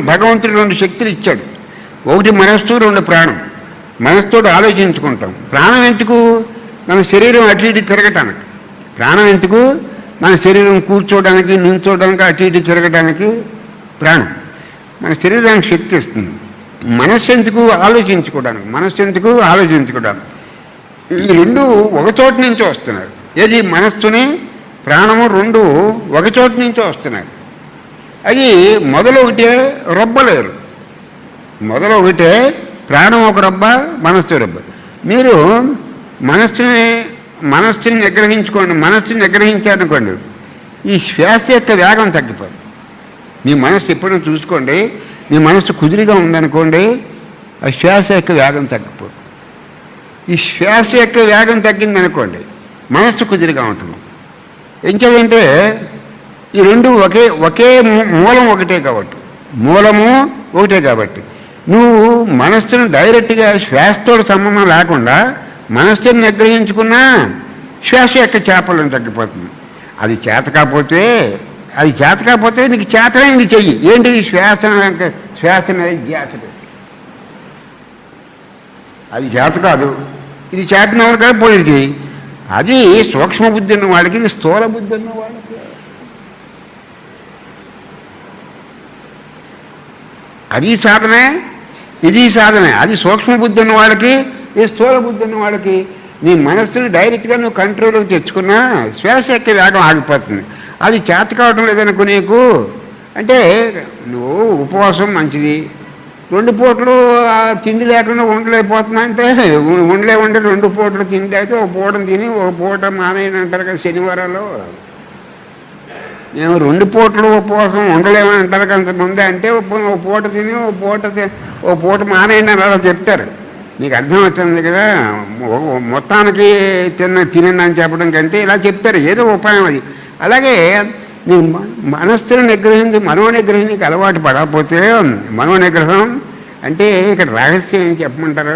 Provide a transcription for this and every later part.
భగవంతుడు రెండు శక్తులు ఇచ్చాడు. ఒకటి మనస్సు రెండు ప్రాణం. మనస్సుతో ఆలోచించుకుంటాం. ప్రాణం ఎందుకు? మన శరీరం అటు ఇటు తిరగటానికి. ప్రాణం ఎందుకు? మన శరీరం కూర్చోవడానికి నించోవడానికి అటు ఇటు తిరగటానికి ప్రాణం. మన శరీరానికి శక్తి ఇస్తుంది మనస్సు ఎందుకు? ఆలోచించుకోవడానికి. మనస్సు ఎందుకు? ఆలోచించుకోవడానికి. ఈ రెండు ఒకచోటి నుంచో నుంచి వస్తున్నారు ఏది? మనస్సుని ప్రాణము రెండు ఒకచోటి నుంచో నుంచి వస్తున్నారు అది మొదలు ఒకటే రొబ్బలేరు. మొదలు ఒకటే ప్రాణం ఒక రొబ్బ మనస్సు రొబ్బ. మీరు మనస్సుని మనస్సుని నిగ్రహించుకోండి మనస్సుని నిగ్రహించారనుకోండి ఈ శ్వాస యొక్క వేగం తగ్గిపోదు. మీ మనస్సు ఎప్పుడైనా చూసుకోండి మీ మనస్సు కుదిరిగా ఉందనుకోండి ఆ శ్వాస యొక్క వేగం తగ్గిపోదు. ఈ శ్వాస యొక్క వేగం తగ్గిందనుకోండి మనస్సు కుదిరిగా ఉంటుంది. ఏం చేయాలంటే ఈ రెండు ఒకే ఒకే మూ- మూలం ఒకటే కాబట్టి. మూలము ఒకటే కాబట్టి. నువ్వు మనస్సును డైరెక్ట్గా శ్వాసతో సంబంధం లేకుండా మనస్సును నిగ్రహించుకున్నా శ్వాస యొక్క చేపలను తగ్గిపోతుంది. అది చేత కాకపోతే అది చేత కాకపోతే నీకు చేతనైంది చెయ్యి. ఏంటి శ్వాస శ్వాస మీద ధ్యాస అది చేత కాదు. ఇది చేతనవరు కాదు పోయి చెయ్యి అది సూక్ష్మ బుద్ధి ఉన్న ఇది స్థూల బుద్ధి ఉన్న వాళ్ళకి అది సాధనే? ఇది సాధనే. అది సూక్ష్మ బుద్ధి ఉన్న వాళ్ళకి ఈ స్థూల బుద్ధి ఉన్న వాళ్ళకి. నీ మనస్సుని డైరెక్ట్గా నువ్వు కంట్రోల్లోకి తెచ్చుకున్నా శ్వాస యొక్క వేగం ఆగిపోతుంది. అది చేత కావటం లేదనుకో నీకు. అంటే నువ్వు ఉపవాసం మంచిది. రెండు పూటలు ఆ తిండి లేకుండా ఉండలేకపోతున్నా అంటే ఉండలే ఉండే రెండు పూటలు తిండి అయితే ఒక పూటను తిని ఒక పూట మానేయని అంటారు కదా శనివారాలు మేము రెండు పూటలు ఉపవాసం ఉండలేమని అంటారు కొంతమంది అంటే ఒక పూట తిని ఓ పూట ఓ పూట మానేయండి అని అలా చెప్తారు. నీకు అర్థం వచ్చింది కదా? మొత్తానికి తిన్న తినండి అని చెప్పడం కంటే ఇలా చెప్తారు. ఏదో ఉపాయం అది. అలాగే నీ మనస్సును నిగ్రహించి మనో నిగ్రహానికి అలవాటు పడకపోతే మనో నిగ్రహం అంటే ఇక్కడ రహస్యం ఏం చెప్పమంటారు?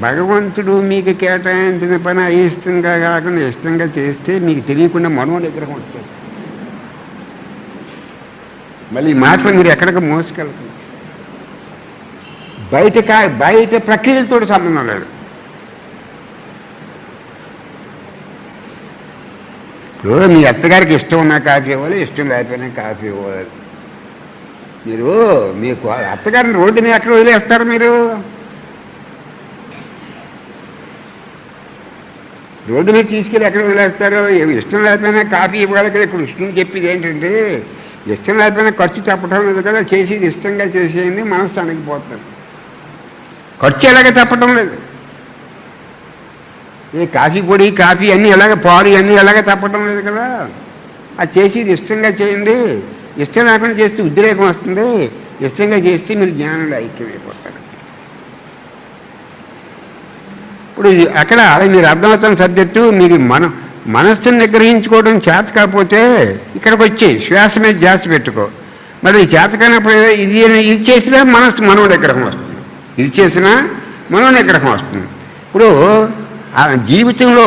భగవంతుడు మీకు కేటాయించిన పని అయిష్టంగా కాకుండా ఇష్టంగా చేస్తే మీకు తెలియకుండా మనో నిగ్రహం వస్తుంది. మళ్ళీ ఈ మాటలు మీరు ఎక్కడికి మోసుకెళ్తారు? బయట కా బయట ప్రక్రియలతో సంబంధం లేదు. ఇప్పుడు మీ అత్తగారికి ఇష్టం ఉన్న కాఫీ ఇవ్వాలి ఇష్టం లేకపోయినా కాఫీ ఇవ్వాలి. మీరు మీకు అత్తగారిని రోడ్డుని ఎక్కడ వదిలేస్తారు మీరు? రోడ్డు మీద తీసుకెళ్ళి ఎక్కడ వదిలేస్తారు? ఏమి ఇష్టం లేకపోయినా కాఫీ ఇవ్వాలి కదా ఇప్పుడు ఇష్టం చెప్పేది ఏంటంటే ఇష్టం లేకపోయినా ఖర్చు చెప్పటం లేదు కదా చేసేది ఇష్టంగా చేసేయండి మనస్థానికి పోతుంది ఖర్చు ఎలాగ చెప్పటం లేదు. ఈ కాఫీ పొడి కాఫీ అన్నీ ఎలాగ పాలు అన్నీ ఎలాగ తప్పటం లేదు కదా. అది చేసేది ఇష్టంగా చేయండి ఇష్టం లేకుండా చేస్తే ఉద్రేకం వస్తుంది. ఇష్టంగా చేస్తే మీరు జ్ఞానంలో ఐక్యమైపోతారు. ఇప్పుడు అక్కడ అక్కడ మీరు అర్థమవుతున్న సబ్జెక్టు మీరు మనం మనస్సును నిగ్రహించుకోవడం చేత కాకపోతే ఇక్కడికి వచ్చి శ్వాస మీద ధ్యాస పెట్టుకో. మరి చేత కానప్పుడు ఇది ఇది చేసినా మనస్సు మనో నిగ్రహం వస్తుంది. ఇది చేసినా మనో నిగ్రహం వస్తుంది. ఇప్పుడు ఆ జీవితంలో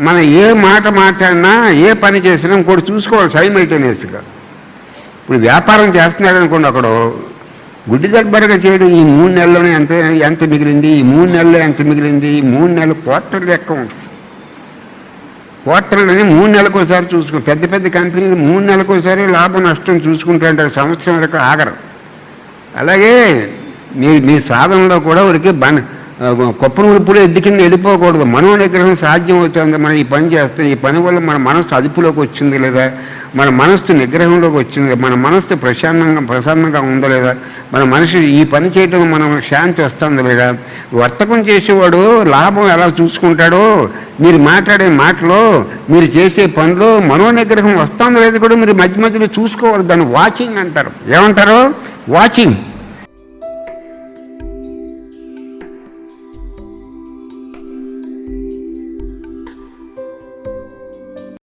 మనం ఏ మాట మాట్లాడినా ఏ పని చేసినా ఇంకోటి చూసుకోవాలి సైమల్టేనియస్గా ఇప్పుడు వ్యాపారం చేస్తున్నాడు అనుకోండి అక్కడ గుడ్డి దగ్గరగా చేయడం ఈ మూడు నెలలోనే ఎంత ఎంత మిగిలింది? ఈ మూడు నెలలో ఎంత మిగిలింది? ఈ మూడు నెలలు క్వార్టర్ లెక్క ఉంటుంది. క్వార్టర్లని మూడు నెలలకు ఒకసారి చూసుకో పెద్ద పెద్ద కంపెనీలు మూడు నెలలకు ఒకసారి లాభం నష్టం చూసుకుంటూ ఉంటారు సంవత్సరం వరకు ఆగరు. అలాగే మీ మీ సాధనలో కూడా ఉరికి బన కొప్పనూరు ఉరుపులు ఎద్దు కింద వెళ్ళిపోకూడదు. మనో నిగ్రహం సాధ్యం అవుతుంది మనం ఈ పని చేస్తాం ఈ పని వల్ల మన మనస్సు అదుపులోకి వచ్చింది లేదా? మన మనస్సు నిగ్రహంలోకి వచ్చింది మన మనస్సు ప్రశాంతంగా ప్రశాంతంగా ఉందో లేదా? మన మనిషి ఈ పని చేయటం మనం శాంతి వస్తుంది లేదా? వర్తకం చేసేవాడు లాభం ఎలా చూసుకుంటాడో? మీరు మాట్లాడే మాటలో మీరు చేసే పనిలో మనో నిగ్రహం వస్తుందో లేదో కూడా మీరు మధ్య మధ్యలో చూసుకోవాలి. దాన్ని వాచింగ్ అంటారు. ఏమంటారు? వాచింగ్.